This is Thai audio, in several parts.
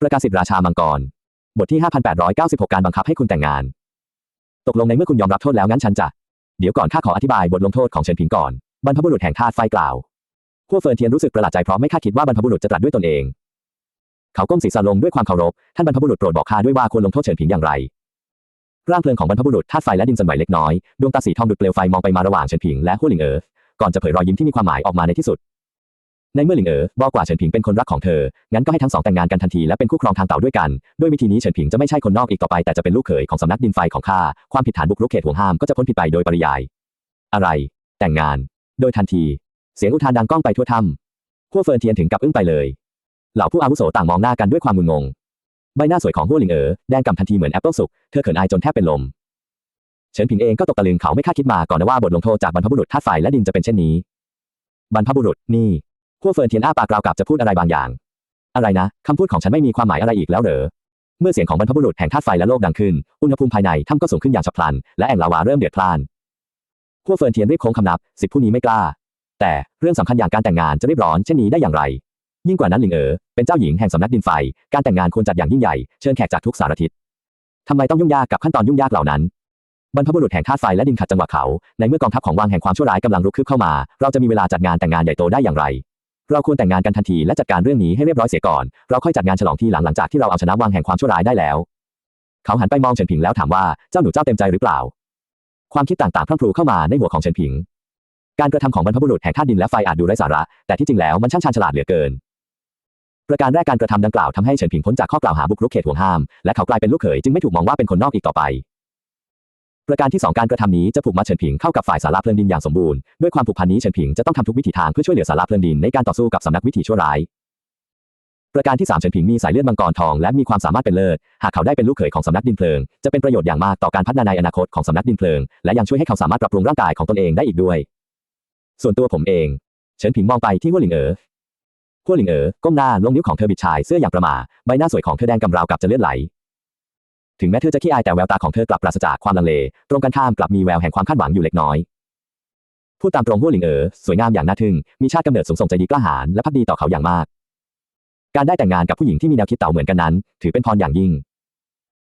ประกาศสิทธิราชามังกร บทที่ 5896 การบังคับให้คุณแต่งงาน ตกลงในเมื่อคุณยอมรับโทษแล้วงั้นฉันจะ เดี๋ยวก่อนข้าขออธิบายบทลงโทษของเฉินผิงก่อน บรรพบุรุษแห่งธาตุไฟกล่าวขั้วเฟินเทียนรู้สึกประหลาดใจเพราะไม่คาดคิดว่าบรรพบุรุษจะตรัสด้วยตนเอง เขาก้มศีรษะลงด้วยความเคารพ ท่านบรรพบุรุษโปรดบอกข้าด้วยว่าควรลงโทษเฉินผิงอย่างไร ร่างเพลิงของบรรพบุรุษธาตุไฟและดินสันไหวเล็กน้อย ดวงตาสีทองดุจเปลวไฟมองไปมาระหว่างเฉินผิงและฮั่วหลิงเอ๋อก่อนจะเผยรอยยิ้มที่มีความหมายออกมาในที่สุด ในเมื่อหลิงเอ๋อบอกว่าเฉินผิงเป็นคนรักของเธอ งั้นก็ให้ทั้งสองแต่งงานกันทันทีและเป็นคู่ครองทางเต่าด้วยกัน ด้วยวิธีนี้เฉินผิงจะไม่ใช่คนนอกอีกต่อไปแต่จะเป็นลูกเขยของสำนักดินไฟของข้า ความผิดฐานบุกรุกเขตห่วงห้ามก็จะพ้นผิดไปโดยปริยาย อะไร แต่งงาน โดยทันที เสียงอุทานดังก้องไปทั่วถ้ำขั้วเฟินเทียนถึงกับอึ้งไปเลย เหล่าผู้อาวุโสต่างมองหน้ากันด้วยความงุนงง ใบหน้าสวยของฮั่วหลิงเอ๋อแดงก่ำทันทีเหมือนแอปเปิลสุก เธอเขินอายจนแทบเป็นลม เฉินผิงเองก็ตกตะลึงเขาไม่คาดคิดมาก่อนนะว่าบทลงโทษจากบรรพบุรุษธาตุไฟและดินจะเป็นเช่นนี้บรรพบุรุษนี่ ขั้วเฟินเทียนอ้าปากกล่าวกับจะพูดอะไรบางอย่าง อะไรนะคำพูดของฉันไม่มีความหมายอะไรอีกแล้วเหรอเมื่อเสียงของบรรพบุรุษแห่งธาตุไฟและโลกดังขึ้น อุณหภูมิภายในถ้ำก็สูงขึ้นอย่างฉับพลัน และแอ่งลาวาเริ่มเดือดพล่านขั้วเฟินเทียนรีบโค้งคำนับสิบผู้นี้ไม่กล้า แต่เรื่องสำคัญอย่างการแต่งงานจะรีบร้อนเช่นนี้ได้อย่างไร ยิ่งกว่านั้นหลิงเอ๋อเป็นเจ้าหญิงแห่งสำนักดินไฟ การแต่งงานควรจัดอย่างยิ่งใหญ่ เชิญแขกจากทุกสารทิศทำไมต้องยุ่งยากกับขั้นตอนยุ่งยากเหล่านั้น บรรพบุรุษแห่งธาตุไฟและดินขัดจังหวะเขา ในเมื่อกองทัพของวังแห่งความชั่วร้ายกำลังรุกคืบเข้ามา เราจะมีเวลาจัดงานแต่งงานใหญ่โตได้อย่างไร เราควรแต่งงานกันทันทีและจัดการเรื่องนี้ให้เรียบร้อยเสียก่อน เราค่อยจัดงานฉลองที่หลังหลังจากที่เราเอาชนะวังแห่งความชั่วร้ายได้แล้ว เขาหันไปมองเฉินผิงแล้วถามว่าเจ้าหนูเจ้าเต็มใจหรือเปล่า ความคิดต่างๆพรั่งพรูเข้ามาในหัวของเฉินผิง การกระทำของบรรพบุรุษแห่งธาตุดินและไฟอาจดูไร้สาระ แต่ที่จริงแล้วมันช่างชาญฉลาดเหลือเกิน ประการแรกการกระทำดังกล่าวทำให้เฉินผิงพ้นจากข้อกล่าวหาบุกรุกเขตห่วงห้าม และเขากลายเป็นลูกเขยจึงไม่ถูกมองว่าเป็นคนนอกอีกต่อไป ประการที่สองการกระทำนี้จะผูกมัดเฉินผิงเข้ากับฝ่ายสาราเพลิงดินอย่างสมบูรณ์ด้วยความผูกพันนี้เฉินผิงจะต้องทำทุกวิถีทางเพื่อช่วยเหลือสาราเพลิงดินในการต่อสู้กับสำนักวิถีชั่วร้าย ประการที่สามเฉินผิงมีสายเลือดมังกรทองและมีความสามารถเป็นเลิศหากเขาได้เป็นลูกเขยของสำนักดินเพลิง จะเป็นประโยชน์อย่างมากต่อการพัฒนาในอนาคตของสำนักดินเพลิง และยังช่วยให้เขาสามารถปรับปรุงร่างกายของตนเองได้อีกด้วย ส่วนตัวผมเองเฉินผิงมองไปที่หัวหลิงเอ๋อหัวหลิงเอ๋อก้มหน้าลงนิ้วของเธอบิดชายเสื้ออย่างประหม่าใบหน้าสวยของเธอแดงกำราวกับจะเลือดไหล ถึงแม้เธอจะขี้อายแต่แววตาของเธอกลับปราศจากความลังเล ตรงกันข้ามกลับมีแววแห่งความคาดหวังอยู่เล็กน้อยพูดตามตรงหัวหลิงเอ๋อสวยงามอย่างน่าทึ่ง มีชาติกำเนิดสูงส่งใจดีกล้าหาญและพักดีต่อเขาอย่างมาก การได้แต่งงานกับผู้หญิงที่มีแนวคิดเต่าเหมือนกันนั้น ถือเป็นพรอย่างยิ่ง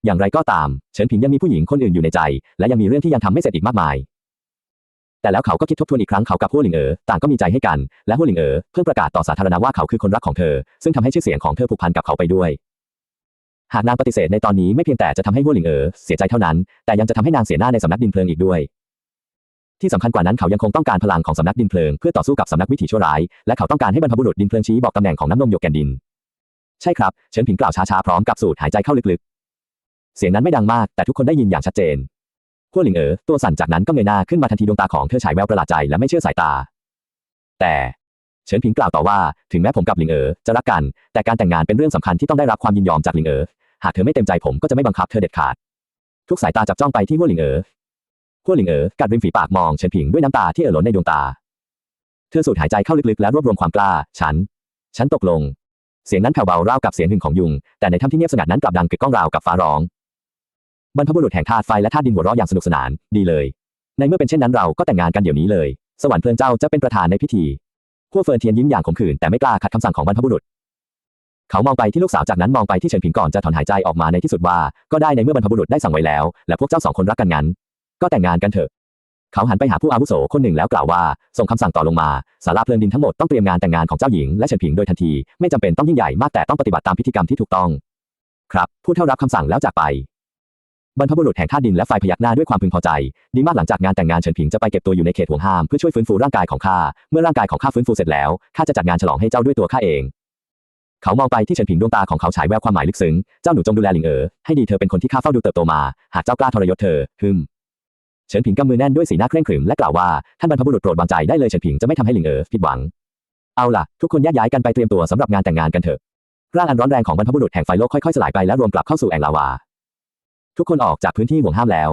อย่างไรก็ตาม เฉินผิงยังมีผู้หญิงคนอื่นอยู่ในใจ และยังมีเรื่องที่ยังทำไม่เสร็จอีกมากมาย แต่แล้วเขาก็คิดทบทวนอีกครั้งเขากับหัวหลิงเอ๋อต่างก็มีใจให้กัน และหัวหลิงเอ๋อเพิ่งประกาศต่อสาธารณะว่าเขาคือคนรักของเธอ ซึ่งทำให้ชื่อเสียงของเธอผูกพันกับเขาไปด้วย หากนางปฏิเสธในตอนนี้ไม่เพียงแต่จะทำให้หัวหลิงเอ๋อเสียใจเท่านั้น แต่ยังจะทำให้นางเสียหน้าในสำนักดินเพลิงอีกด้วย ที่สำคัญกว่านั้นเขายังคงต้องการพลังของสำนักดินเพลิงเพื่อต่อสู้กับสำนักวิถีชั่วร้าย และเขาต้องการให้บรรพบุรุษดินเพลิงชี้บอกตำแหน่งของน้ำนมหยกแกนดิน ใช่ครับเฉินผิงกล่าวช้าๆพร้อมกับสูดหายใจเข้าลึกๆ เสียงนั้นไม่ดังมาก แต่ทุกคนได้ยินอย่างชัดเจนขั้วหลิงเอ๋อตัวสั่นจากนั้นก็เงยหน้าขึ้นมาทันทีดวงตาของเธอฉายแววประหลาดใจและไม่เชื่อสายตา แต่เฉินผิงกล่าวต่อว่า ถึงแม้ผมกับหลิงเอ๋อจะรักกัน แต่การแต่งงานเป็นเรื่องสำคัญที่ต้องได้รับความยินยอมจากหลิงเอ๋อ หากเธอไม่เต็มใจผมก็จะไม่บังคับเธอเด็ดขาด ทุกสายตาจับจ้องไปที่ขั้วหลิงเอ๋อขั้วหลิงเอ๋อกัดริมฝีปากมองเฉินผิงด้วยน้ำตาที่เอ่อล้นในดวงตา เธอสูดหายใจเข้าลึกๆแล้วรวบรวมความกล้า ฉัน ฉันตกลง เสียงนั้นแผ่วเบาราวกับเสียงหึ่งของยุง แต่ในถ้ำที่เงียบสงัดนั้นกลับดังกึกก้องราวกับฟ้าร้อง บรรพบุรุษแห่งธาตุไฟและธาตุดินหัวเราะอย่างสนุกสนาน ดีเลย ในเมื่อเป็นเช่นนั้นเราก็แต่งงานกันเดี๋ยวนี้เลย สวรรค์เพลินเจ้าจะเป็นประธานในพิธีขั้วเฟินเทียนยิ้มอย่างขมขื่นแต่ไม่กล้าขัดคำสั่งของบรรพบุรุษ เขามองไปที่ลูกสาวจากนั้นมองไปที่เฉินผิงก่อนจะถอนหายใจออกมาในที่สุดว่า ก็ได้ในเมื่อบรรพบุรุษได้สั่งไว้แล้ว และพวกเจ้าสองคนรักกันงั้น ก็แต่งงานกันเถอะ เขาหันไปหาผู้อาวุโสคนหนึ่งแล้วกล่าวว่า ส่งคำสั่งต่อลงมาศาลาเพลิงดินทั้งหมดต้องเตรียมงานแต่งงานของเจ้าหญิงและเฉินผิงโดยทันที ไม่จำเป็นต้องยิ่งใหญ่มากแต่ต้องปฏิบัติตามพิธีกรรมที่ถูกต้อง ครับผู้เท่ารับคำสั่งแล้วจากไปบรรพบุรุษแห่งธาตุดินและไฟพยักหน้าด้วยความพึงพอใจดีมากหลังจากงานแต่งงานเฉินผิงจะไปเก็บตัวอยู่ในเขตห่วงห้ามเพื่อช่วยฟื้นฟูร่างกายของข้า เมื่อร่างกายของข้าฟื้นฟูเสร็จแล้วข้าจะจัดงานฉลองให้เจ้าด้วยตัวข้าเอง เขามองไปที่เฉินผิงดวงตาของเขาฉายแววความหมายลึกซึ้ง เจ้าหนูจงดูแลหลิงเอ๋อให้ดีเธอเป็นคนที่ข้าเฝ้าดูเติบโตมา หากเจ้ากล้าทรยศเธอ ฮึมเฉินผิงกำมือแน่นด้วยสีหน้าเคร่งขรึมและกล่าวว่า ท่านบรรพบุรุษโปรดวางใจได้เลยเฉินผิงจะไม่ทำให้หลิงเอ๋อผิดหวัง เอาล่ะ ทุกคนแยกย้ายกันไปเตรียมตัวสำหรับงานแต่งงานกันเถอะ ร่างอันร้อนแรงของบรรพบุรุษแห่งไฟโลกค่อยๆสลายไปและรวมกลับเข้าสู่แอ่งลาวา ทุกคนออกจากพื้นที่ห่วงห้ามแล้ว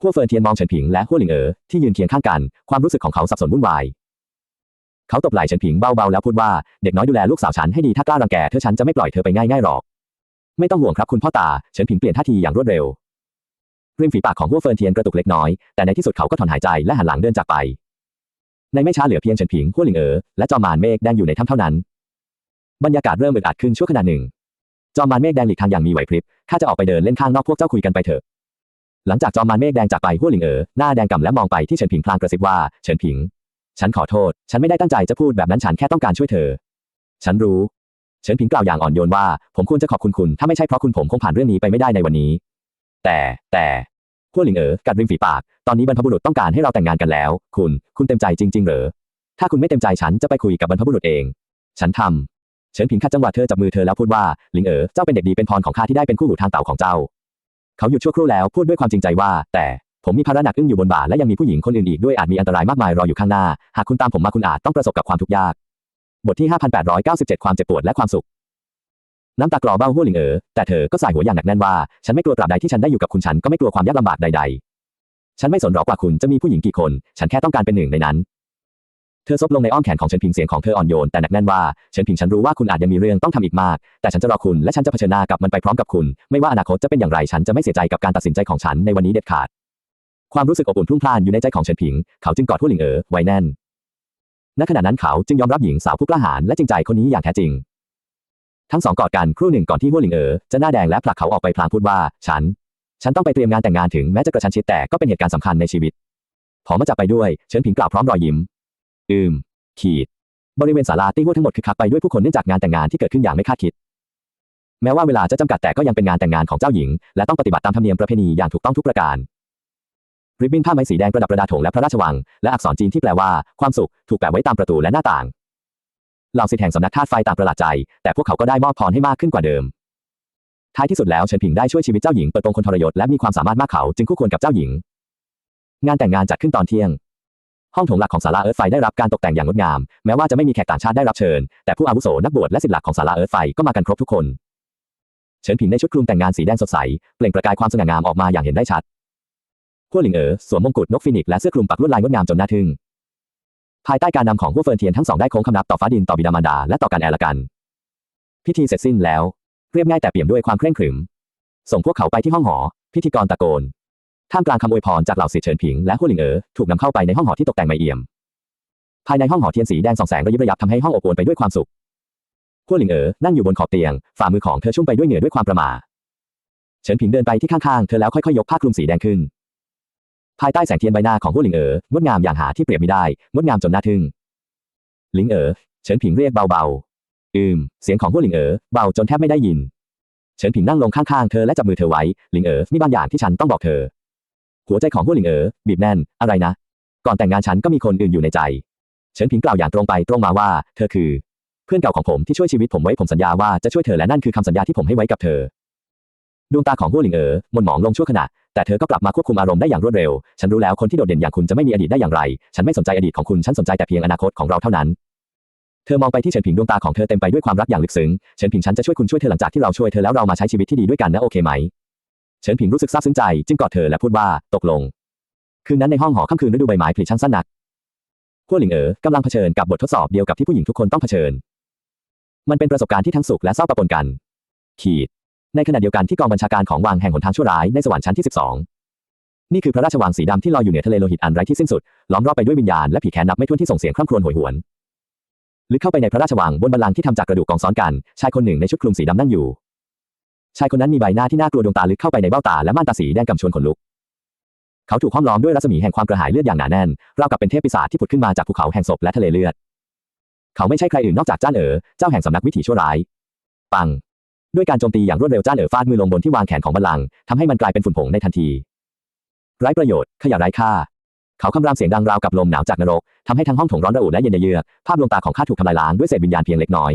ขั้วเฟินเทียนมองเฉินผิงและขั้วหลิงเอ๋อที่ยืนเคียงข้างกัน ความรู้สึกของเขาสับสนวุ่นวาย เขาตบไหล่เฉินผิงเบาๆแล้วพูดว่าเด็กน้อยดูแลลูกสาวฉันให้ดีถ้ากล้ารังแกเธอฉันจะไม่ปล่อยเธอไปง่ายๆหรอก ไม่ต้องห่วงครับคุณพ่อตาเฉินผิงเปลี่ยนท่าทีอย่างรวดเร็วริมฝีปากของหัวเฟินเทียนกระตุกเล็กน้อยแต่ในที่สุดเขาก็ถอนหายใจและหันหลังเดินจากไป ในไม่ช้าเหลือเพียงเฉินผิงหัวหลิงเอ๋อและจอมมารเมฆแดงอยู่ในถ้ำเท่านั้น บรรยากาศเริ่มอึดอัดขึ้นชั่วขณะหนึ่ง จอมมารเมฆแดงหลีกทางอย่างมีไหวพริบข้าจะออกไปเดินเล่นข้างนอกพวกเจ้าคุยกันไปเถอะหลังจากจอมมารเมฆแดงจากไปหัวหลิงเอ๋อหน้าแดงก่ำและมองไปที่เฉินผิงพลางกระซิบว่าเฉินผิง ฉันขอโทษ ฉันไม่ได้ตั้งใจจะพูดแบบนั้นฉันแค่ต้องการช่วยเธอ ฉันรู้ เฉินผิงกล่าวอย่างอ่อนโยนว่า ผมควรจะขอบคุณคุณ ถ้าไม่ใช่เพราะคุณผมคงผ่านเรื่องนี้ไปไม่ได้ในวันนี้ แต่แต่หัวหลิงเอ๋อกัดริมฝีปาก ตอนนี้บรรพบุรุษต้องการให้เราแต่งงานกันแล้ว คุณ คุณเต็มใจจริง ๆ เหรอ ถ้าคุณไม่เต็มใจฉันจะไปคุยกับบรรพบุรุษเอง ฉันทำเฉินผิงขัดจังหวะเธอจับมือเธอแล้วพูดว่าหลิงเอ๋อเจ้าเป็นเด็กดีเป็นพรของข้าที่ได้เป็นคู่หูทางเต่าของเจ้า เขาหยุดชั่วครู่แล้วพูดด้วยความจริงใจว่า แต่ ผมมีภาระหนักอึ้งอยู่บนบ่าและยังมีผู้หญิงคนอื่นอีกด้วยอาจมีอันตรายมากมายรออยู่ข้างหน้า หากคุณตามผมมาคุณอาจต้องประสบกับความทุกข์ยาก บทที่ 5897 ความเจ็บปวดและความสุข น้ำตากลอเบ้าหัวหลิงเอ๋อแต่เธอก็สายหัวอย่างหนักแน่นว่า ฉันไม่กลัวตราบใดที่ฉันได้อยู่กับคุณฉันก็ไม่กลัวความยากลำบากใด ๆ ฉันไม่สนหรอกว่าคุณจะมีผู้หญิงกี่คน ฉันแค่ต้องการเป็นหนึ่งในนั้น เธอซบลงในอ้อมแขนของเฉินผิงเสียงของเธออ่อนโยนแต่หนักแน่นว่าเฉินผิงฉันรู้ว่าคุณอาจยังมีเรื่องต้องทำอีกมาก แต่ฉันจะรอคุณและฉันจะเผชิญหน้ากับมันไปพร้อมกับคุณ ไม่ว่าอนาคตจะเป็นอย่างไรฉันจะไม่เสียใจกับการตัดสินใจของฉันในวันนี้เด็ดขาด ความรู้สึกอบอุ่นพรุ่งพล่านอยู่ในใจของเฉินผิง เขาจึงกอดหัวหลิงเอ๋อไว้แน่น ณขณะนั้นเขาจึงยอมรับหญิงสาวผู้กล้าหาญและจริงใจคนนี้อย่างแท้จริง ทั้งสองกอดกันครู่หนึ่งก่อนที่หัวหลิงเอ๋อจะหน้าแดงและผลักเขาออกไปพลางพูดว่า ฉัน ฉันต้องไปเตรียมงานแต่งงานถึงแม้จะกระชั้นชิดแต่ก็เป็นเหตุการณ์สำคัญในชีวิตขอมาจับไปด้วยเฉินผิงกล่าวพร้อมรอยยิ้ม อืม ขีด บริเวณศาลาตี้หัวทั้งหมดคึกคักไปด้วยผู้คนเนื่องจากงานแต่งงานที่เกิดขึ้นอย่างไม่คาดคิดแม้ว่าเวลาจะจำกัดแต่ก็ยังเป็นงานแต่งงานของเจ้าหญิง และต้องปฏิบัติตามธรรมเนียมประเพณีอย่างถูกต้องทุกประการ ริบบิ้นผ้าไหมสีแดงประดับประดาถงและพระราชวัง และอักษรจีนที่แปลว่า ความสุข ถูกแปะไว้ตามประตูและหน้าต่าง เหล่าศิษย์แห่งสำนักธาตุไฟต่างประหลาดใจ แต่พวกเขาก็ได้มอบพรให้มากขึ้นกว่าเดิม ท้ายที่สุดแล้วเฉินผิงได้ช่วยชีวิตเจ้าหญิงเปิดโปงคนทรยศและมีความสามารถมากเขาจึงคู่ควรกับเจ้าหญิง งานแต่งงานจัดขึ้นตอนเที่ยง ห้องโถงหลักของศาลาเอิร์ธไฟได้รับการตกแต่งอย่างงดงาม แม้ว่าจะไม่มีแขกต่างชาติได้รับเชิญ แต่ผู้อาวุโสนักบวชและศิษย์หลักของศาลาเอิร์ธไฟก็มากันครบทุกคน เฉินผิงในชุดคลุมแต่งงานสีแดงสดใส เปล่งประกายความสง่างามออกมาอย่างเห็นได้ชัด หัวหลิงเอ๋อสวมมงกุฎนกฟินิกและเสื้อคลุมปักลวดลายงดงามจนน่าทึ่ง ภายใต้การนำของหัวเฟินเทียนทั้งสองได้โค้งคำนับต่อฟ้าดินต่อบิดามารดาและต่อการแอละกัน พิธีเสร็จสิ้นแล้ว เรียบง่ายแต่เปี่ยมด้วยความเคร่งขรึม ส่งพวกเขาไปที่ห้องหอ พิธีกรตะโกน ท่ามกลางคำอวยพรจากเหล่าศิษย์เฉินผิงและหัวหลิงเอ๋อถูกนำเข้าไปในห้องหอที่ตกแต่งใหม่เอี่ยม ภายในห้องหอเทียนสีแดงส่องแสงระยิบระยับทำให้ห้องอบอวลไปด้วยความสุขหัวหลิงเอ๋อนั่งอยู่บนขอบเตียง ฝ่ามือของเธอชุ่มไปด้วยเหงื่อด้วยความประหม่าเฉินผิงเดินไปที่ข้างๆ เธอแล้วค่อยๆ ยกผ้าคลุมสีแดงขึ้น ภายใต้แสงเทียนใบหน้าของหัวหลิงเอ๋องดงามอย่างหาที่เปรียบไม่ได้งดงามจนน่าทึ่งหลิงเอ๋อเฉินผิงเรียกเบาๆอืม เสียงของหัวหลิงเอ๋อเบาจนแทบไม่ได้ยิน เฉินผิงนั่งลงข้างๆเธอและจับมือเธอไว้หลิงเอ๋อมีบางอย่างที่ฉันต้องบอกเธอ หัวใจของหัวหลิงเอ๋อบีบแน่นอะไรนะ ก่อนแต่งงานฉันก็มีคนอื่นอยู่ในใจ เฉินผิงกล่าวอย่างตรงไปตรงมาว่า เธอคือ เพื่อนเก่าของผมที่ช่วยชีวิตผมไว้ผมสัญญาว่าจะช่วยเธอและนั่นคือคำสัญญาที่ผมให้ไว้กับเธอดวงตาของหัวหลิงเอ๋อมนหมองลงชั่วขณะ แต่เธอก็กลับมาควบคุมอารมณ์ได้อย่างรวดเร็ว ฉันรู้แล้วคนที่โดดเด่นอย่างคุณจะไม่มีอดีตได้อย่างไร ฉันไม่สนใจอดีตของคุณ ฉันสนใจแต่เพียงอนาคตของเราเท่านั้น เธอมองไปที่เฉินผิงดวงตาของเธอเต็มไปด้วยความรักอย่างลึกซึ้ง เฉินผิงฉันจะช่วยคุณช่วยเธอหลังจากที่เราช่วยเธอแล้วเรามาใช้ชีวิตที่ดีด้วยกันนะโอเคไหม เฉินผิงรู้สึกซาบซึ้งใจจึงกอดเธอและพูดว่าตกลง คืนนั้นในห้องหอค่ำคืนฤดูใบไม้ผลิช่างสั้นนักหัวหลิงเอ๋อกำลังเผชิญกับบททดสอบเดียวกับที่ผู้หญิงทุกคนต้องเผชิญ มันเป็นประสบการณ์ที่ทั้งสุขและเศร้าปะปนกัน ขีด ในขณะเดียวกันที่กองบัญชาการของวังแห่งหนทางชั่วร้ายในสวรรค์ชั้นที่ 12 นี่คือพระราชวังสีดำที่ลอยอยู่เหนือทะเลโลหิตอันไร้ที่สิ้นสุด ล้อมรอบไปด้วยวิญญาณและผีแค้นนับไม่ถ้วนที่ส่งเสียงคร่ำครวญโหยหวน ลึกเข้าไปในพระราชวังบนบัลลังก์ที่ทำจากกระดูกกองซ้อนกัน ชายคนหนึ่งในชุดคลุมสีดำนั่งอยู่ ชายคนนั้นมีใบหน้าที่น่ากลัวดวงตาลึกเข้าไปในเบ้าตาและม่านตาสีแดงกำชวนขนลุก เขาถูกห้อมล้อมด้วยรัศมีแห่งความกระหายเลือดอย่างหนาแน่น ราวกับเป็นเทพปีศาจที่ผุดขึ้นมาจากภูเขาแห่งศพและทะเลเลือด เขาไม่ใช่ใครอื่นนอกจากจ้านเอ๋อเจ้าแห่งสำนักวิถีชั่วร้าย ปัง ด้วยการโจมตีอย่างรวดเร็วจ้านเอ๋อฟาดมือลงบนที่วางแขนของบัลลังก์ทำให้มันกลายเป็นฝุ่นผงในทันที ไร้ประโยชน์ขยะไร้ค่า เขาคำรามเสียงดังราวกับลมหนาวจากนรกทำให้ทั้งห้องโถงร้อนระอุและเย็นเยือกภาพดวงตาของข้าถูกทำลายล้างด้วยเศษวิญญาณเพียงเล็กน้อย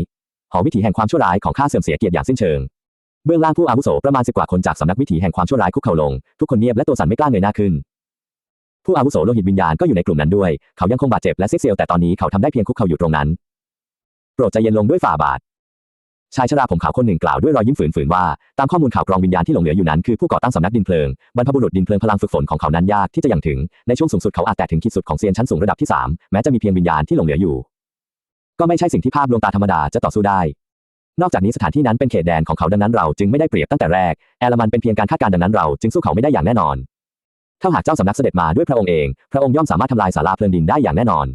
หอวิถีแห่งความชั่วร้ายของข้าเสื่อมเสียเกียรติอย่างสิ้นเชิงเบื้องล่างผู้อาวุโสประมาณสิบกว่าคนจากสำนักวิถีแห่งความชั่วร้ายคุกเข่าลง ทุกคนเงียบและตัวสั่นไม่กล้าเงยหน้าขึ้น ผู้อาวุโสโลหิตวิญญาณก็อยู่ในกลุ่มนั้นด้วย เขายังคงบาดเจ็บและเสียเซลแต่ตอนนี้เขาทำได้เพียงคุกเข่าอยู่ตรงนั้น โปรดใจเย็นลงด้วยฝ่าบาท ชายชราผมขาวคนหนึ่งกล่าวด้วยรอยยิ้มฝืนๆว่า ตามข้อมูลข่าวกรองวิญญาณที่หลงเหลืออยู่นั้นคือผู้ก่อตั้งสำนักดินเพลิงบรรพบุรุษดินเพลิงพลังฝึกฝนของเขานั้นยากที่จะยังถึงในช่วงสูงสุดเขาอาจแตะถึงขีดสุดของเซียนชั้นสูงระดับที่ 3 แม้จะมีเพียงวิญญาณที่หลงเหลืออยู่ ก็ไม่ใช่สิ่งที่ภาพลวงตาธรรมดาจะต่อสู้ได้ นอกจากนี้สถานที่นั้นเป็นเขตแดนของเขาดังนั้นเราจึงไม่ได้เปรียบตั้งแต่แรกแอลมันเป็นเพียงการคาดการณ์ดังนั้นเราจึงสู้เขาไม่ได้อย่างแน่นอนถ้าหากเจ้าสำนักเสด็จมาด้วยพระองค์เอง พระองค์ย่อมสามารถทำลายศาลาเพลิงดินได้อย่างแน่นอน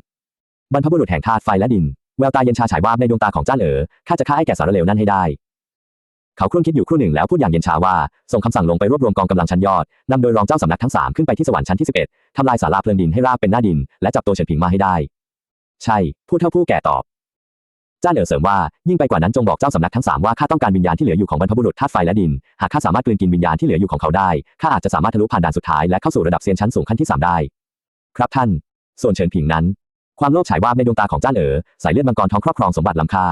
บรรพบุรุษแห่งธาตุไฟและดิน แววตาเย็นชาฉายวาบในดวงตาของจ้านเอ๋อข้าจะฆ่าไอ้แก่สารเลวนั่นให้ได้ เขาครุ่นคิดอยู่ครู่หนึ่งแล้วพูดอย่างเย็นชาว่า ส่งคำสั่งลงไปรวบรวมกองกำลังชั้นยอดนำโดยรองเจ้าสำนักทั้งสามขึ้นไปที่สวรรค์ชั้นที่11ทำลายศาลาเพลิงดินให้ราบเป็นหน้าดิน และจับตัวเฉินผิงมาให้ได้ ใช่ผู้เฒ่าผู้แก่ตอบจ้านเอ๋อเสริมว่ายิ่งไปกว่านั้นจงบอกเจ้าสำนักทั้งสามว่าข้าต้องการวิญญาณที่เหลืออยู่ของบรรพบุรุษธาตุไฟและดิน หากข้าสามารถกลืนกินวิญญาณที่เหลืออยู่ของเขาได้ข้าอาจจะสามารถทะลุผ่านด่านสุดท้ายและเข้าสู่ระดับเซียนชั้นสูงขั้นที่สามได้ ครับท่าน ส่วนเฉินผิงนั้น ความโลภฉายวาบในดวงตาของจ้านเอ๋อสายเลือดมังกรทองครอบครองสมบัติล้ำค่า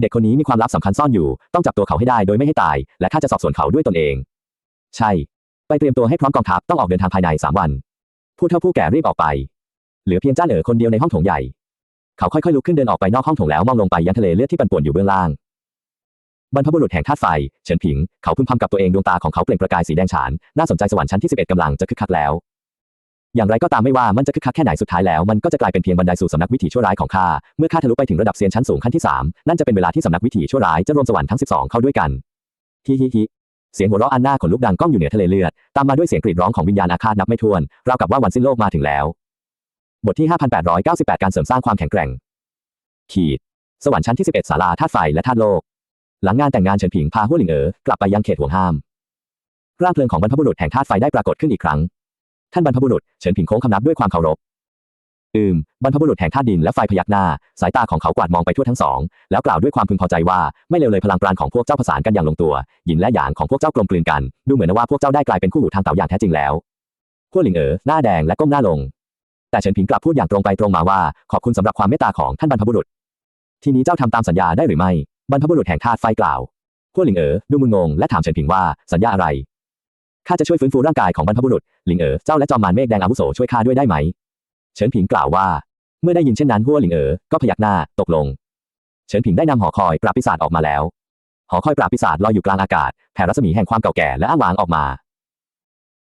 เด็กคนนี้มีความลับสำคัญซ่อนอยู่ ต้องจับตัวเขาให้ได้โดยไม่ให้ตาย และข้าจะสอบสวนเขาด้วยตนเอง ใช่ ไปเตรียมตัวให้พร้อมกองทัพต้องออกเดินทางภายในสามวัน ผู้เฒ่าผู้แก่รีบออกไป เหลือเพียงจ้านเอ๋อคนเดียวในห้องโถงใหญ่ เขาค่อยๆลุกขึ้นเดินออกไปนอกห้องโถงแล้วมองลงไปยังทะเลเลือดที่ปั่นป่วนอยู่เบื้องล่าง บรรพบุรุษแห่งธาตุไฟ เฉินผิง เขาพึมพำกับตัวเองดวงตาของเขาเปล่งประกายสีแดงฉาน น่าสนใจสวรรค์ชั้นที่11กำลังจะคึกคักแล้ว อย่างไรก็ตามไม่ว่ามันจะคึกคักแค่ไหนสุดท้ายแล้วมันก็จะกลายเป็นเพียงบันไดสู่สำนักวิถีชั่วร้ายของข้า เมื่อข้าทะลุไปถึงระดับเซียนชั้นสูงขั้นที่สามนั่นจะเป็นเวลาที่สำนักวิถีชั่วร้ายจะรวมสวรรค์ทั้ง 12 เข้าด้วยกันฮิฮิฮิเสียงหัวเราะอันหน่าขนลุกดังก้องอยู่เหนือทะเลเลือด ตามมาด้วยเสียงกรีดร้องของวิญญาณอาฆาตนับไม่ถ้วน ราวกับว่าวันสิ้นโลกมาถึงแล้ว บทที่ 5898 การเสริมสร้างความแข็งแกร่ง ขีด สวรรค์ชั้นที่ 11ศาลาธาตุไฟและธาตุโลก หลังงานแต่งงานเฉินผิงพาหัวหลิงเอ๋อกลับไปยังเขตห่วงห้าม ร่างเพลิงของบรรพบุรุษแห่งธาตุไฟได้ปรากฏขึ้นอีกครั้ง ท่านบรรพบุรุษเฉินผิงโค้งคำนับด้วยความเคารพ อืม บรรพบุรุษแห่งธาตุดินและไฟพยักหน้า สายตาของเขากวาดมองไปทั่วทั้งสอง แล้วกล่าวด้วยความพึงพอใจว่าไม่เลวเลยพลังปราณของพวกเจ้าผสานกันอย่างลงตัว หยินและหยางของพวกเจ้ากลมกลืนกัน ดูเหมือนว่าพวกเจ้าได้กลายเป็นคู่หูทางเต่าอย่างแท้จริงแล้วหัวหลิงเอ๋อหน้าแดงและก้มหน้าลง แต่เฉินผิงกลับพูดอย่างตรงไปตรงมาว่า ขอบคุณสำหรับความเมตตาของท่านบรรพบุรุษ ทีนี้เจ้าทำตามสัญญาได้หรือไม่ บรรพบุรุษแห่งธาตุไฟกล่าวหัวหลิงเอ๋อดูมึนงงและถามเฉินผิงว่าสัญญาอะไร ข้าจะช่วยฟื้นฟูร่างกายของบรรพบุรุษ หลิงเอ๋อ เจ้าและจอมมารเมฆแดงอาวุโสช่วยข้าด้วยได้ไหม เฉินผิงกล่าวว่า เมื่อได้ยินเช่นนั้นหัวหลิงเอ๋อ ก็พยักหน้า ตกลง เฉินผิงได้นำหอคอยปราบปีศาจออกมาแล้ว หอคอยปราบปีศาจลอยอยู่กลางอากาศ แผ่รัศมีแห่งความเก่าแก่และอ้างว้างออกมา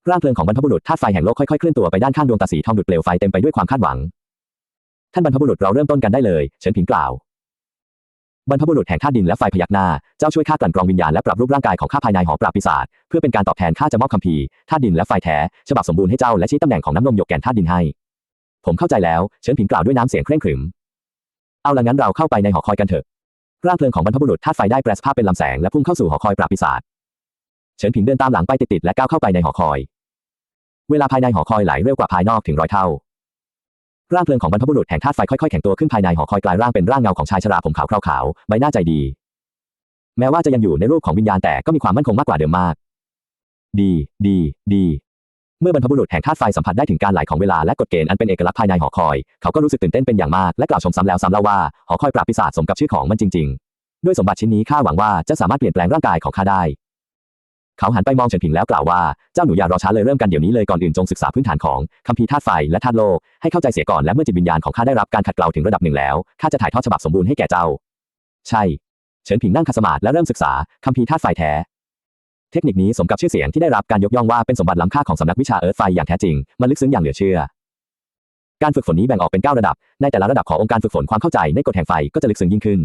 ร่างเพลิงของบรรพบุรุษธาตุไฟแห่งโลกค่อยๆเคลื่อนตัวไปด้านข้างดวงตาสีทองดุดเปลวไฟเต็มไปด้วยความคาดหวัง ท่านบรรพบุรุษเราเริ่มต้นกันได้เลย เฉินผิงกล่าว บรรพบุรุษแห่งธาตุดินและไฟพยักหน้า เจ้าช่วยข้ากลั่นกรองวิญญาณและปรับรูปร่างกายของข้าภายในหอปราบปีศาจ เพื่อเป็นการตอบแทนข้าจะมอบคัมภีร์ธาตุดินและไฟแท้ ฉบับสมบูรณ์ให้เจ้าและชี้ตำแหน่งของน้ำนมหยกแก่นธาตุดินให้ ผมเข้าใจแล้วเฉินผิงกล่าวด้วยน้ำเสียงเคร่งขรึม เอาละงั้นเราเข้าไปในหอคอยกันเถอะ ร่างเพลิงของบรรพบุรุษธาตุไฟได้แปรสภาพเป็นลำแสงและพุ่งเข้าสู่หอคอยปราบปีศาจ เฉินผิงเดินตามหลังไปติดๆและก้าวเข้าไปในหอคอย เวลาภายในหอคอยไหลเร็วกว่าภายนอกถึงร้อยเท่า ร่างเพลิงของบรรพบุรุษแห่งธาตุไฟค่อยๆแข็งตัวขึ้นภายในหอคอยกลายร่างเป็นร่างเงาของชายชราผมขาวขาวๆใบหน้าใจดี แม้ว่าจะยังอยู่ในรูปของวิญญาณแต่ก็มีความมั่นคงมากกว่าเดิมมาก ดี ดี ดี เมื่อบรรพบุรุษแห่งธาตุไฟสัมผัสได้ถึงการไหลของเวลาและกฎเกณฑ์อันเป็นเอกลักษณ์ภายในหอคอย เขาก็รู้สึกตื่นเต้นเป็นอย่างมากและกล่าวชมซ้ำแล้วซ้ำเล่าว่าหอคอยปราบปีศาจสมกับชื่อของมันจริง ๆ ด้วยสมบัติชิ้นนี้ข้าหวังว่าจะสามารถเปลี่ยนแปลงร่างกายของข้าได้ เขาหันไปมองเฉินผิงแล้วกล่าวว่า เจ้าหนูอย่ารอช้าเลยเริ่มกันเดี๋ยวนี้เลยก่อนอื่นจงศึกษาพื้นฐานของคัมภีร์ธาตุไฟและธาตุโลกให้เข้าใจเสียก่อนและเมื่อจิตวิญญาณของข้าได้รับการขัดเกลาถึงระดับหนึ่งแล้วข้าจะถ่ายทอดฉบับสมบูรณ์ให้แก่เจ้า ใช่ เฉินผิงนั่งขัสมาธิและเริ่มศึกษาคัมภีร์ธาตุไฟแท้เทคนิคนี้สมกับชื่อเสียงที่ได้รับการยกย่องว่าเป็นสมบัติล้ำค่าของสำนักวิชาเอิร์ธไฟอย่างแท้จริง มันลึกซึ้งอย่างเหลือเชื่อ การฝึกฝนนี้แบ่งออกเป็น 9 ระดับ ในแต่ละระดับขององค์การฝึกฝนความเข้าใจในกฎแห่งไฟก็จะลึกซึ้งยิ่งขึ้น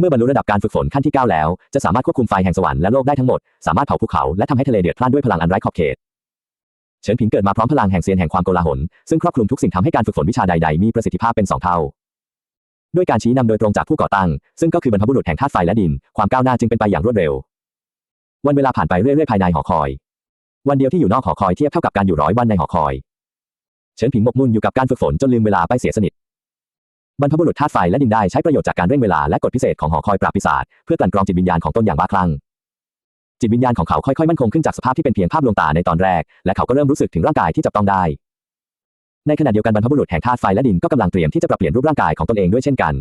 เมื่อบรรลุระดับการฝึกฝนขั้นที่ 9 แล้ว จะสามารถควบคุมไฟแห่งสวรรค์และโลกได้ทั้งหมด สามารถเผาภูเขาและทำให้ทะเลเดือดพล่านด้วยพลังอันไร้ขอบเขต เฉินผิงเกิดมาพร้อมพลังแห่งเซียนแห่งความโกลาหล ซึ่งครอบคลุมทุกสิ่งทำให้การฝึกฝนวิชาใดๆ มีประสิทธิภาพเป็นสองเท่า ด้วยการชี้นำโดยตรงจากผู้ก่อตั้ง ซึ่งก็คือบรรพบุรุษแห่งธาตุไฟและดิน ความก้าวหน้าจึงเป็นไปอย่างรวดเร็ว วันเวลาผ่านไปเรื่อยๆภายในหอคอย วันเดียวที่อยู่นอกหอคอยเทียบเท่ากับการอยู่ร้อยวันในหอคอย เฉินผิงหมกมุ่นอยู่กับการฝึกฝนจนลืมเวลาไปเสียสนิท บรรพบุรุษธาตุไฟและดินได้ใช้ประโยชน์จากการเร่งเวลาและกฎพิเศษของหอคอยปราบปีศาจเพื่อกลั่นกรองจิตวิญญาณของตนอย่างบ้าคลั่งจิตวิญญาณของเขาค่อยๆมั่นคงขึ้นจากสภาพที่เป็นเพียงภาพลวงตาในตอนแรก และเขาก็เริ่มรู้สึกถึงร่างกายที่จับต้องได้ ในขณะเดียวกันบรรพบุรุษแห่งธาตุไฟและดินก็กำลังเตรียมที่จะปรับเปลี่ยนรูปร่างกายของตนเองด้วยเช่นกัน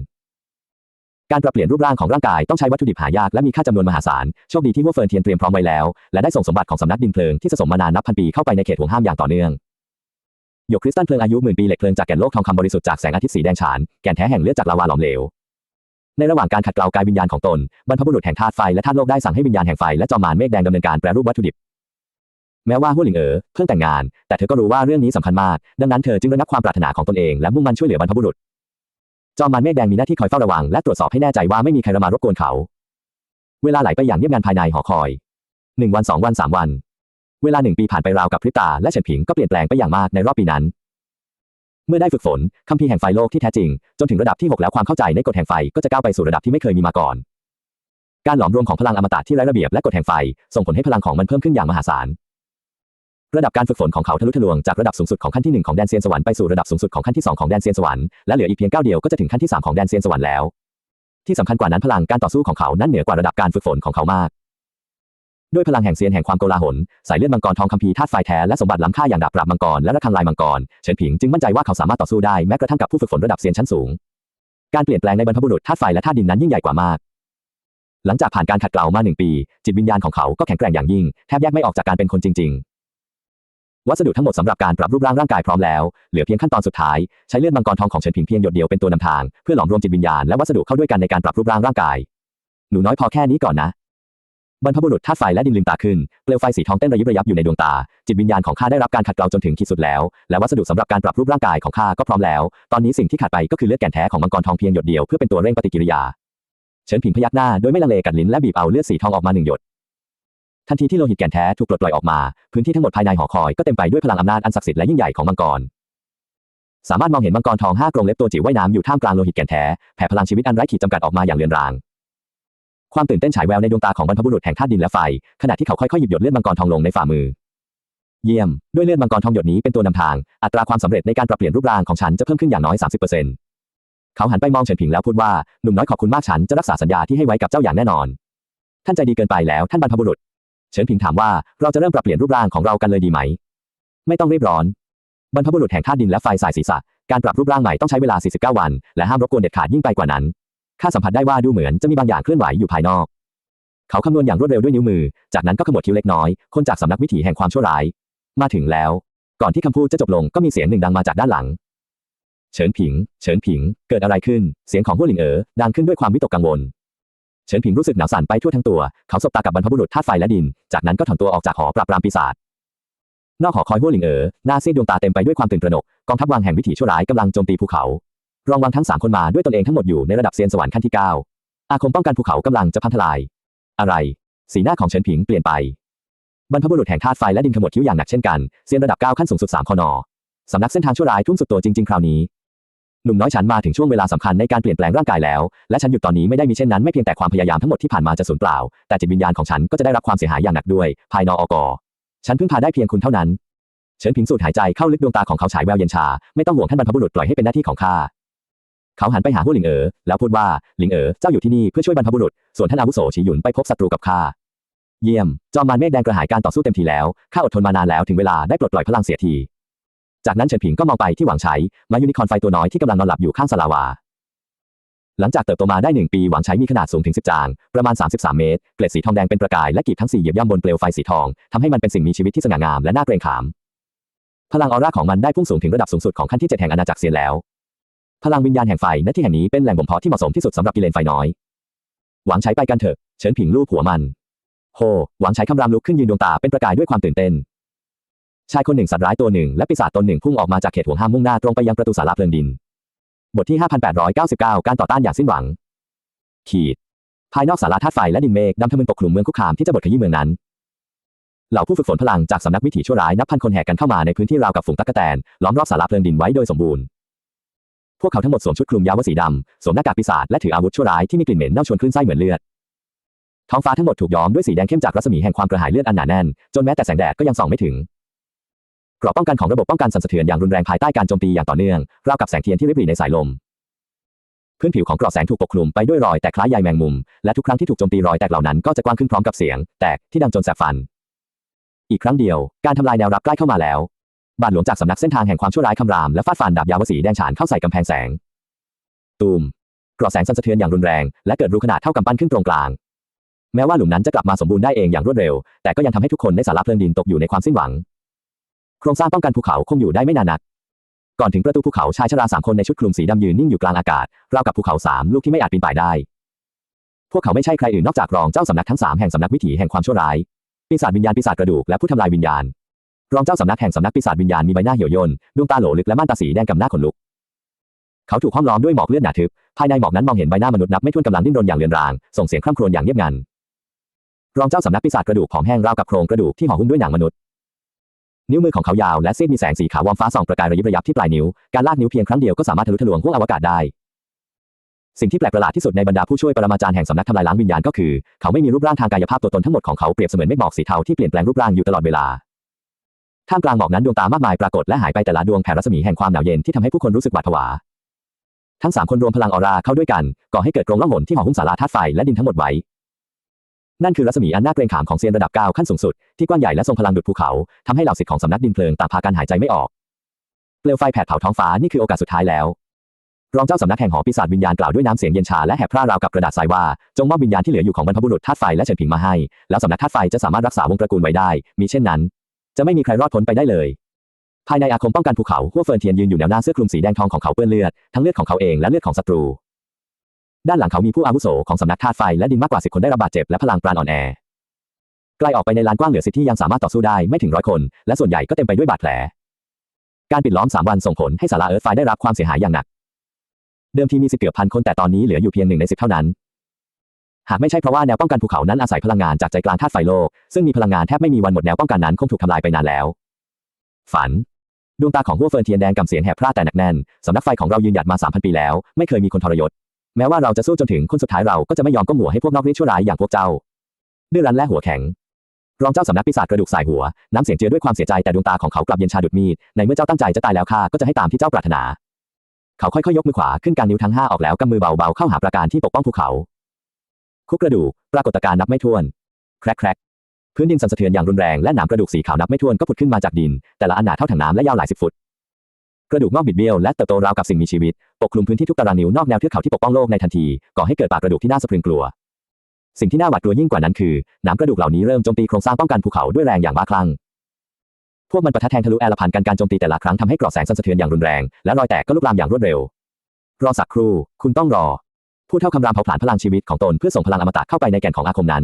การปรับเปลี่ยนรูปร่างของร่างกายต้องใช้วัตถุดิบหายากและมีค่าจำนวนมหาศาล โชคดีที่วัวเฟิร์นเทียนเตรียมพร้อมไว้แล้ว และได้ส่งสมบัติของสำนักดินเพลิงที่สะสมมานานนับพันปีเข้าไปในเขตห่วงห้ามอย่างต่อเนื่อง หยกคริสตัลเพลิงอายุหมื่นปีเหล็กเพลิงจากแก่นโลกทองคำบริสุทธิ์จากแสงอาทิตย์สีแดงฉาน แก่นแท้แห่งเลือดจากลาวาหลอมเหลว ในระหว่างการขัดเกลากายวิญญาณของตน บรรพบุรุษแห่งธาตุไฟและธาตุโลกได้สั่งให้วิญญาณแห่งไฟและจอมมารเมฆแดงดำเนินการแปรรูปวัตถุดิบ แม้ว่าหัวหลิงเอ๋อเพิ่งแต่งงาน แต่เธอก็รู้ว่าเรื่องนี้สำคัญมาก ดังนั้นเธอจึงระงับความปรารถนาของตนเองและมุ่งมั่นช่วยเหลือบรรพบุรุษ จอมมารเมฆแดงมีหน้าที่คอยเฝ้าระวังและตรวจสอบให้แน่ใจว่าไม่มีใครมารบกวนเขา เวลาไหลไปอย่างเงียบงันภายในหอคอยหนึ่งวันสองวันสามวัน เวลาหนึ่งปีผ่านไปราวกับพริบตาและเฉินผิงก็เปลี่ยนแปลงไปอย่างมากในรอบปีนั้น เมื่อได้ฝึกฝนคัมภีแห่งไฟโลกที่แท้จริง จนถึงระดับที่ 6 แล้วความเข้าใจในกฎแห่งไฟก็จะก้าวไปสู่ระดับที่ไม่เคยมีมาก่อน การหลอมรวมของพลังอมตะที่ไร้ระเบียบและกฎแห่งไฟส่งผลให้พลังของมันเพิ่มขึ้นอย่างมหาศาลระดับการฝึกฝนของเขาทะลุทะลวงจากระดับสูงสุดของขั้นที่หนึ่งของแดนเซียนสวรรค์ไปสู่ระดับสูงสุดของขั้นที่สองของแดนเซียนสวรรค์และเหลืออีกเพียงก้าวเดียวก็จะถึงขั้นที่สามของแดนเซียนสวรรค์แล้ว ที่สำคัญกว่านั้นพลังการต่อสู้ของเขานั้นเหนือกว่าระดับการฝึกฝนของเขามาก ด้วยพลังแห่งเซียนแห่งความโกลาหลสายเลือดมังกรทองคัมภีร์ธาตุไฟแท้และสมบัติล้ำค่าอย่างดาบปราบมังกรและระฆังลายมังกรเฉินผิงจึงมั่นใจว่าเขาสามารถต่อสู้ได้แม้กระทั่งกับผู้ฝึกฝนระดับเซียนชั้นสูง การเปลี่ยนแปลงในบรรพบุรุษธาตุไฟและธาตุดินนั้นยิ่งใหญ่กว่ามาก หลังจากผ่านการขัดเกลามาหนึ่งปี จิตวิญญาณของเขาก็แข็งแกร่งอย่างยิ่งแทบแยกไม่ออกจากการเป็นคนจริง ๆวัสดุทั้งหมดสำหรับการปรับรูปร่างร่างกายพร้อมแล้ว เหลือเพียงขั้นตอนสุดท้าย ใช้เลือดมังกรทองของเฉินผิงเพียงหยดเดียวเป็นตัวนำทาง เพื่อหลอมรวมจิตวิญญาณและวัสดุเข้าด้วยกันในการปรับรูปร่างร่างกาย หนูน้อยพอแค่นี้ก่อนนะ บรรพบุรุษธาตุไฟและดินลืมตาขึ้น เปลวไฟสีทองเต้นระยิบระยับอยู่ในดวงตา จิตวิญญาณของข้าได้รับการขัดเกลาจนถึงขีดสุดแล้ว และวัสดุสำหรับการปรับรูปร่างกายของข้าก็พร้อมแล้ว ตอนนี้สิ่งที่ขาดไปก็คือเลือดแก่นแท้ของมังกรทองเพียงหยดเดียวเพื่อเป็นตัวเร่งปฏิกิริยา เฉินผิงพยักหน้าโดยไม่ลังเลกัดลิ้นและบีบเอาเลือดสีทองออกมาหนึ่งหยด ทันทีที่โลหิตแก่นแท้ถูกปลดปล่อยออกมา พื้นที่ทั้งหมดภายในหอคอยก็เต็มไปด้วยพลังอำนาจอันศักดิ์สิทธิ์และยิ่งใหญ่ของมังกรสามารถมองเห็นมังกรทองห้ากรงเล็บตัวจิ๋วว่ายน้ำอยู่ท่ามกลางโลหิตแก่นแท้แผ่พลังชีวิตอันไร้ขีดจำกัดออกมาอย่างเลือนราง ความตื่นเต้นฉายแววในดวงตาของบรรพบุรุษแห่งธาตุดินและไฟ ขณะที่เขาค่อยๆหยิบหยดเลือดมังกรทองลงในฝ่ามือ เยี่ยม ด้วยเลือดมังกรทองหยดนี้เป็นตัวนำทาง อัตราความสำเร็จในการปรับเปลี่ยนรูปร่างของฉันจะเพิ่มขึ้นอย่างน้อย 30%เขาหันไปมองเฉินผิงแล้วพูดว่า หนุ่มน้อยขอบคุณมากฉันจะรักษาสัญญาที่ให้ไว้กับเจ้าอย่างแน่นอน ท่านใจดีเกินไปแล้วท่านบรรพบุรุษ เฉินผิงถามว่า เราจะเริ่มปรับเปลี่ยนรูปร่างของเรากันเลยดีไหม ไม่ต้องรีบร้อน บรรพบุรุษแห่งธาตุดินและไฟสายศีรษะ การปรับรูปร่างใหม่ต้องใช้เวลา 49 วัน และห้ามรบกวนเด็ดขาดยิ่งไปกว่านั้น ข้าสัมผัสได้ว่าดูเหมือนจะมีบางอย่างเคลื่อนไหวอยู่ภายนอก เขาคำนวณอย่างรวดเร็วด้วยนิ้วมือ จากนั้นก็ขมวดคิ้วเล็กน้อย คนจากสำนักวิถีแห่งความชั่วร้าย มาถึงแล้ว ก่อนที่คำพูดจะจบลงก็มีเสียงหนึ่งดังมาจากด้านหลัง เฉินผิง เฉินผิง เกิดอะไรขึ้น เสียงของหัวหลิงเอ๋อดังขึ้นด้วยความวิตกกังวล เฉินผิงรู้สึกหนาวสั่นไปทั่วทั้งตัว เขาสบตากับบรรพบุรุษธาตุไฟและดิน จากนั้นก็ถอนตัวออกจากหอปราบปรามปีศาจนอกหอคอยหัวหลิงเอ๋อหน้าซีดดวงตาเต็มไปด้วยความตื่นตระหนกกองทัพวังแห่งวิถีชั่วร้ายกำลังโจมตีภูเขา รองวังทั้งสามคนมาด้วยตนเองทั้งหมดอยู่ในระดับเซียนสวรรค์ขั้นที่เก้าอาคมป้องกันภูเขากำลังจะพังทลาย อะไร สีหน้าของเฉินผิงเปลี่ยนไป บรรพบุรุษแห่งธาตุไฟและดินขมวดคิ้วอย่างหนักเช่นกันเซียนระดับเก้าขั้นสูงสุดสามคอนอสำนักเส้นทางชั่วร้ายทุ่มสุดตัวจริง ๆ คราวนี้หนุ่มน้อยฉันมาถึงช่วงเวลาสำคัญในการเปลี่ยนแปลงร่างกายแล้ว และฉันหยุดตอนนี้ไม่ได้มีเช่นนั้นไม่เพียงแต่ความพยายามทั้งหมดที่ผ่านมาจะสูญเปล่า แต่จิตวิญญาณของฉันก็จะได้รับความเสียหายอย่างหนักด้วย ภายนอกฉันเพิ่งพาได้เพียงคุณเท่านั้น เฉินผิงสูดหายใจเข้าลึกดวงตาของเขาฉายแววเย็นชา ไม่ต้องห่วงท่านบรรพบุรุษปล่อยให้เป็นหน้าที่ของข้า เขาหันไปหาหัวหลิงเอ๋อแล้วพูดว่าหลิงเอ๋อเจ้าอยู่ที่นี่เพื่อช่วยบรรพบุรุษ ส่วนท่านอาวุโสฉีหยุนไปพบศัตรูกับข้าเยี่ยม จอมมารเมฆแดงกระหายการต่อสู้เต็มทีแล้วข้าอดทนมานานแล้วถึงเวลาได้ปลดปล่อยพลังเสียที จากนั้นเฉินผิงก็มองไปที่หวังไฉมายูนิคอร์นไฟตัวน้อยที่กำลังนอนหลับอยู่ข้างสลาวา หลังจากเติบโตมาได้หนึ่งปีหวังไฉมีขนาดสูงถึง10จางประมาณ 33 เมตร เกล็ดสีทองแดงเป็นประกายและกีบทั้งสี่เหยียบย่ำบนเปลวไฟสีทองทำให้มันเป็นสิ่งมีชีวิตที่สง่างามและน่าเกรงขามพลังออร่าของมันได้พุ่งสูงถึงระดับสูงสุดของขั้นที่เจ็ดแห่งอาณาจักรเซียนแล้ว พลังวิญญาณแห่งไฟณที่แห่งนี้เป็นแหล่งบ่มเพาะที่เหมาะสมที่สุดสำหรับกิเลนไฟน้อย หวังใช้ไปกันเถอะ เฉินผิงลูบหัวมัน โฮ หวังใช้คำรามลุกขึ้นยืนดวงตาเป็นประกายด้วยความตื่นเต้น ชายคนหนึ่งสัตว์ร้ายตัวหนึ่งและปีศาจตนหนึ่งพุ่งออกมาจากเขตห่วงห้ามมุ่งหน้าตรงไปยังประตูศาลาเพลิงดิน บทที่ 5899 การต่อต้านอย่างสิ้นหวัง ขีด ภายนอกศาลาธาตุไฟและดินเมฆดำทะมึนปกคลุมเมืองคุกคามที่จะบดขยี้เมืองนั้นเหล่าผู้ฝึกฝนพลังจากสำนักวิถีชั่วร้ายนับพันคนแห่กันเข้ามาในพื้นที่ราวกับฝูงตั๊กแตนล้อมรอบศาลาเพลิงดินไว้โดยสมบูรณ์ พวกเขาทั้งหมดสวมชุดคลุมยาวสีดำสวมหน้ากากปีศาจและถืออาวุธชั่วร้ายที่มีกลิ่นเหม็นเน่าชวนคลื่นไส้เหมือนเลือดท้องฟ้าทั้งหมดถูกย้อมด้วยสีแดงเข้มจากรัศมีแห่งความกระหายเลือดอันหนาแน่นจนแม้แต่แสงแดดก็ยังส่องไม่ถึงกราะป้องกันของระบบป้องกันสั่นสะเทือนอย่างรุนแรงภายใต้การโจมตีอย่างต่อเนื่องราวกับแสงเทียนที่ริบหรี่ในสายลมพื้นผิวของกราะแสงถูกปกคลุมไปด้วยรอยแตกคล้ายใยแมงมุม และทุกครั้งที่ถูกโจมตีรอยแตกเหล่านั้นก็จะกว้างขึ้นพร้อมกับเสียง แตกที่ดังจนแสบฟัน อีกครั้งเดียว การทำลายแนวรับใกล้เข้ามาแล้ว บาทหลวงจากสำนักเส้นทางแห่งความชั่วร้ายคำราม และฟาดฟันดาบยาวสีแดงฉานเข้าใส่กำแพงแสง ตูมเกราะแสงสั่นสะเทือนอย่างรุนแรง และเกิดรูขนาดเท่ากำปั้นขึ้นตรงกลาง แม้ว่าหลุมนั้นจะกลับมาสมบูรณ์ได้เองอย่างรวดเร็ว แต่ก็ยังทำให้ทุกคนในศาลาเพลิงดินตกอยู่ในความสิ้นหวัง โครงสร้างป้องกันภูเขาคงอยู่ได้ไม่นานนัก ก่อนถึงประตูภูเขาชายชราสามคนในชุดคลุมสีดำยืนนิ่งอยู่กลางอากาศราวกับภูเขาสามลูกที่ไม่อาจปีนป่ายได้ พวกเขาไม่ใช่ใครอื่นนอกจากรองเจ้าสำนักทั้งสามแห่งสำนักวิถีแห่งความชั่วร้ายปีศาจวิญญาณปีศาจกระดูกและผู้ทำลายวิญญาณ รองเจ้าสำนักแห่งสำนักปีศาจวิญญาณมีใบหน้าเหี่ยวย่นดวงตาโหลลึกและม่านตาสีแดงกำหน้าขนลุก เขาถูกห้อมล้อมด้วยหมอกเลือดหนาทึบ ภายในหมอกนั้นมองเห็นใบหน้ามนุษย์นับไม่ถ้วนกำลังดิ้นรนอย่างเลือนราง ส่งเสียงคร่ำครวญอย่างเงียบงัน รองเจ้าสำนักปีศาจกระดูกผอมแห้งราวกับโครงกระดูกที่ห่อหุ้มด้วยหนังมนุษย์ นิ้วมือของเขายาวและซีดมีแสงสีขาววอมฟ้าส่องประกายระยิบระยับที่ปลายนิ้ว การลากนิ้วเพียงครั้งเดียวก็สามารถทะลุทะลวงห้วงอวกาศได้สิ่งที่แปลกประหลาดที่สุดในบรรดาผู้ช่วยปรมาจารย์แห่งสำนักทำลายล้างวิญญาณก็คือ เขาไม่มีรูปร่างทางกายภาพตัวตนทั้งหมดของเขาเปรียบเสมือนเมฆหมอกสีเทาที่เปลี่ยนแปลงรูปร่างอยู่ตลอดเวลา ท่ามกลางหมอกนั้นดวงตามากมายปรากฏและหายไปแต่ละดวงแผ่รัศมีแห่งความหนาวเย็นที่ทำให้ผู้คนรู้สึกหวาดผวา ทั้งสามคนรวมพลังออราเข้าด้วยกันก่อให้เกิดกรงล่องหนที่ห่อหุ้มสาราธาตุไฟและดินทั้งหมดไว้ นั่นคือรัศมีอันน่าเกรงขามของเซียนระดับเก้าขั้นสูงสุดที่กว้างใหญ่และทรงพลังดุจภูเขาทำให้เหล่าศิษย์ของสำนักดินเพลิงต่างพากันหายใจไม่ออกเปลวไฟแผดเผาท้องฟ้านี่คือโอกาสสุดท้ายแล้วรองเจ้าสำนักแห่งหอปีศาจวิญญาณกล่าวด้วยน้ำเสียงเย็นชาและแหบพร่าราวกับกระดาษทรายว่า จงมอบวิญญาณที่เหลืออยู่ของบรรพบุรุษธาตุไฟและเฉินผิงมาให้ แล้วสำนักธาตุไฟจะสามารถรักษาวงตระกูลไว้ได้ มีเช่นนั้น จะไม่มีใครรอดพ้นไปได้เลย ภายในอาคมป้องกันภูเขาหัวเฟินเทียนยืนอยู่แนวหน้าเสื้อคลุมสีแดงทองของเขาเปื้อนเลือด ทั้งเลือดของเขาเองและเลือดของศัตรู ด้านหลังเขามีผู้อาวุโสของสำนักธาตุไฟและดินมากกว่าสิบคนได้รับบาดเจ็บและพลังปราณอ่อนแอไกลออกไปในลานกว้างเหลือสิทธิ์ที่ยังสามารถต่อสู้ได้ไม่ถึงร้อยคน และส่วนใหญ่ก็เต็มไปด้วยบาดแผล การปิดล้อมสามวันส่งผลให้สาราเอิร์ธไฟได้รับความเสียหายอย่างหนัก เดิมทีมีสิบเกือบพันคนแต่ตอนนี้เหลืออยู่เพียงหนึ่งในสิบเท่านั้น หากไม่ใช่เพราะว่าแนวป้องกันภูเขานั้นอาศัยพลังงานจากใจกลางธาตุไฟโลก ซึ่งมีพลังงานแทบไม่มีวันหมดแนวป้องกันนั้นคงถูกทำลายไปนานแล้ว ฝัน ดวงตาของหัวเฟินเทียนแดงกำเสียงแหบพร่าแต่หนักแน่น สำนักไฟของเรายืนหยัดมาสามพันปีแล้ว ไม่เคยมีคนทรยศ แม้ว่าเราจะสู้จนถึงคนสุดท้ายเราก็จะไม่ยอมก้มหัวให้พวกนอกรีดชั่วร้ายอย่างพวกเจ้าดื้อรั้นและหัวแข็ง รองเจ้าสำนักปีศาจกระดูกสายหัว น้ำเสียงเจือด้วยความเสียใจแต่ดวงตาของเขากลับเย็นชาดุดมีด ในเมื่อเจ้าตั้งใจจะตายแล้วข้าก็จะให้ตามที่เจ้าปรารถนา เขาค่อยๆยกมือขวาขึ้นกางนิ้วทั้งห้าออกแล้วกำมือเบาๆเข้าหาประการที่ปกป้องภูเขา คุกกระดูกปรากฏการณ์นับไม่ถ้วน แครกแครกพื้นดินสั่นสะเทือนอย่างรุนแรงและหนามกระดูกสีขาวนับไม่ถ้วนก็ผุดขึ้นมาจากดิน แต่ละอันหนาเท่าถังน้ำและยาวหลายสิบฟุต กระดูกงอกบิดเบี้ยวและเติบโตราวกับสิ่งมีชีวิต ปกคลุมพื้นที่ทุกตารางนิ้วนอกแนวเทือกเขาที่ปกป้องโลกในทันที ก่อให้เกิดปากกระดูกที่น่าสะพรึงกลัว สิ่งที่น่าหวาดกลัวยิ่งกว่านั้นคือหนามกระดูกเหล่านี้เริ่มโจมตีโครงสร้างป้องกันภูเขาด้วยแรงอย่างบ้าคลั่งพวกมันปะทะแทงทะลุแอร์ละพันกันการโจมตีแต่ละครั้งทำให้กรอดแสงสั่นสะเทือนอย่างรุนแรงและรอยแตกก็ลุกลามอย่างรวดเร็ว รอสักครู่ คุณต้องรอ ผู้เท่าคำรามเผาผลาญพลังชีวิตของตนเพื่อส่งพลังอมตะเข้าไปในแก่นของอาคมนั้น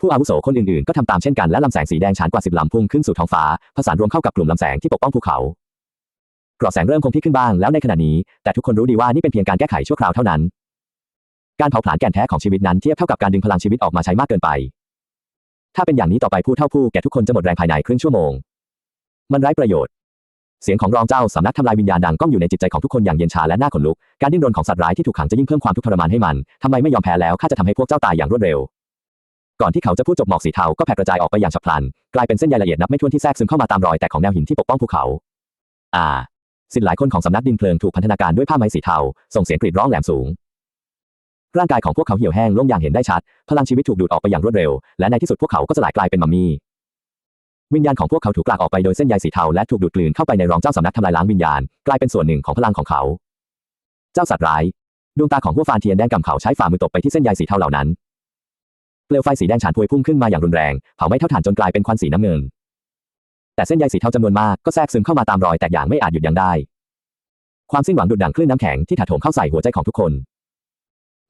ผู้อาวุโสคนอื่นๆ ก็ทำตามเช่นกันและลำแสงสีแดงฉานกว่าสิบลำพุ่งขึ้นสู่ท้องฟ้าผสานรวมเข้ากับกลุ่มลำแสงที่ปกป้องภูเขากรอดแสงเริ่มคงที่ขึ้นบ้างแล้วในขณะนี้ แต่ทุกคนรู้ดีว่านี่เป็นเพียงการแก้ไขชั่วคราวเท่านั้น การเผาผลาญแก่นแท้ของชีวิตนั้นเทียบเท่ากับการดึงพลังชีวิตออกมาใช้มากเกินไป ถ้าเป็นอย่างนี้ต่อไปผู้เท่าผู้แก่ทุกคนจะหมดแรงภายในครึ่งชั่วโมง มันไร้ประโยชน์ เสียงของรองเจ้าสำนักทำลายวิญญาณดังก้องอยู่ในจิตใจของทุกคนอย่างเย็นชาและน่าขนลุก การดิ้นรนของสัตว์ร้ายที่ถูกขังจะยิ่งเพิ่มความทุกข์ทรมานให้มันทำไมไม่ยอมแพ้แล้วข้าจะทำให้พวกเจ้าตายอย่างรวดเร็ว ก่อนที่เขาจะพูดจบหมอกสีเทาก็แผ่กระจายออกไปอย่างฉับพลัน กลายเป็นเส้นใยละเอียดนับไม่ถ้วนที่แทรกซึมเข้ามาตามรอยแตกของแนวหินที่ปกป้องภูเขา อ่าสิทธิ์หลายคนของสำนักดินเพลิงถูกพันธนาการด้วยผ้าไหมสีเทาส่งเสียงกรีดร้องแหลมสูงร่างกายของพวกเขาเหี่ยวแห้งลงอย่างเห็นได้ชัด พลังชีวิตถูกดูดออกไปอย่างรวดเร็ว และในที่สุดพวกเขาก็สลายกลายเป็นมัมมี่ วิญญาณของพวกเขาถูกกลากออกไปโดยเส้นใยสีเทาและถูกดูดกลืนเข้าไปในรองเจ้าสำนักทำลายล้างวิญญาณ กลายเป็นส่วนหนึ่งของพลังของเขา เจ้าสัตว์ร้าย ดวงตาของหัวฟานเทียนแดงกำเขาใช้ฝ่ามือตบไปที่เส้นใยสีเทาเหล่านั้นเปลวไฟสีแดงฉานพวยพุ่งขึ้นมาอย่างรุนแรงเผาไม่เท่าฐานจนกลายเป็นควันสีน้ำเงิน แต่เส้นใยสีเทาจำนวนมากก็แทรกซึมเข้ามาตามรอยแตกอย่างไม่อาจหยุดยั้งได้ ความสิ้นหวังดุดดังคลื่นน้ำแข็งที่ถาโถมเข้าใส่หัวใจของทุกคน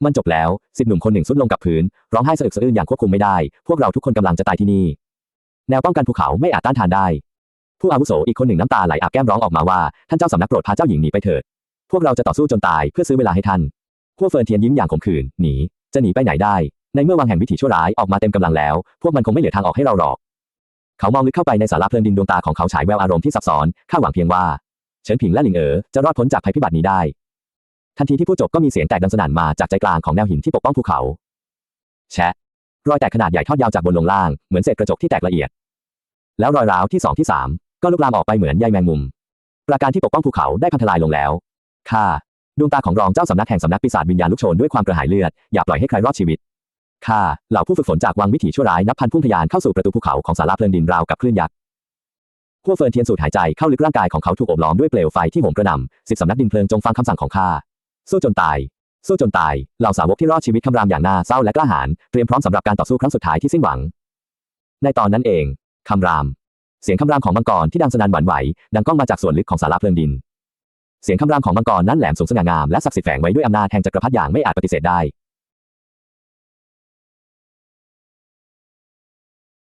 มันจบแล้วสิบหนุ่มคนหนึ่งสุดลงกับพื้นร้องไห้สะอึกสะอื้นอย่างควบคุมไม่ได้ พวกเราทุกคนกำลังจะตายที่นี่ แนวป้องกันภูเขาไม่อาจต้านทานได้ ผู้อาวุโสอีกคนหนึ่งน้ำตาไหลอาบแก้มร้องออกมาว่า ท่านเจ้าสำนักโปรดพาเจ้าหญิงหนีไปเถิด พวกเราจะต่อสู้จนตายเพื่อซื้อเวลาให้ท่านพวกเฟิร์นเทียนยิ้มอย่างขมขื่นหนี จะหนีไปไหนได้ ในเมื่อวังแห่งวิถีชั่วร้ายออกมาเต็มกำลังแล้ว พวกมันคงไม่เหลือทางออกให้เราหรอก เขามองลึกเข้าไปในสาราเพลิงดินดวงตาของเขาฉายแววอารมณ์ที่ซับซ้อนข้าหวังเพียงว่าเฉินผิงและหลิงเอ๋อจะรอดพ้นจากภัยพิบัตินี้ได้ ทันทีที่พูดจบก็มีเสียงแตกดังสนั่นมาจากใจกลางของแนวหินที่ปกป้องภูเขา แชะ รอยแตกขนาดใหญ่ทอดยาวจากบนลงล่าง เหมือนเศษกระจกที่แตกละเอียด แล้วรอยร้าวที่สองที่สามก็ลุกลามออกไปเหมือนใยแมงมุม ประการที่ปกป้องภูเขาได้พังทลายลงแล้วข้าดวงตาของรองเจ้าสำนักแห่งสำนักปีศาจวิญญาณลุกโชนด้วยความกระหายเลือด อย่าปล่อยให้ใครรอดชีวิตข้าเหล่าผู้ฝึกฝนจากวังวิถีชั่วร้ายนับพันพุ่งทะยานเข้าสู่ประตูภูเขาของสาราเพลิงดินราวกับคลื่นยักษ์พวกเฟินเทียนสูดหายใจเข้าลึกร่างกายของเขาถูกโอบล้อมด้วยเปลวไฟที่โหมกระหน่ำสิบสำนักดินเพลิงจงฟังคำสั่งของข้าสู้จนตาย สู้จนตาย เหล่าสาวกที่รอดชีวิตคำรามอย่างน่าเศร้าและกล้าหาญเตรียมพร้อมสำหรับการต่อสู้ครั้งสุดท้ายที่สิ้นหวัง ในตอนนั้นเองคำราม เสียงคำรามของมังกรที่ดังสนั่นหวั่นไหว ดังก้องมาจากส่วนลึกของสาราเพลิงดิน เสียงคำรามของมังกรนั้นแหลมสูงสง่างามและศักดิ์สิทธิ์แฝงไว้ด้วยอำนาจแห่งจักรพรรดิอย่างไม่อาจปฏิเสธได้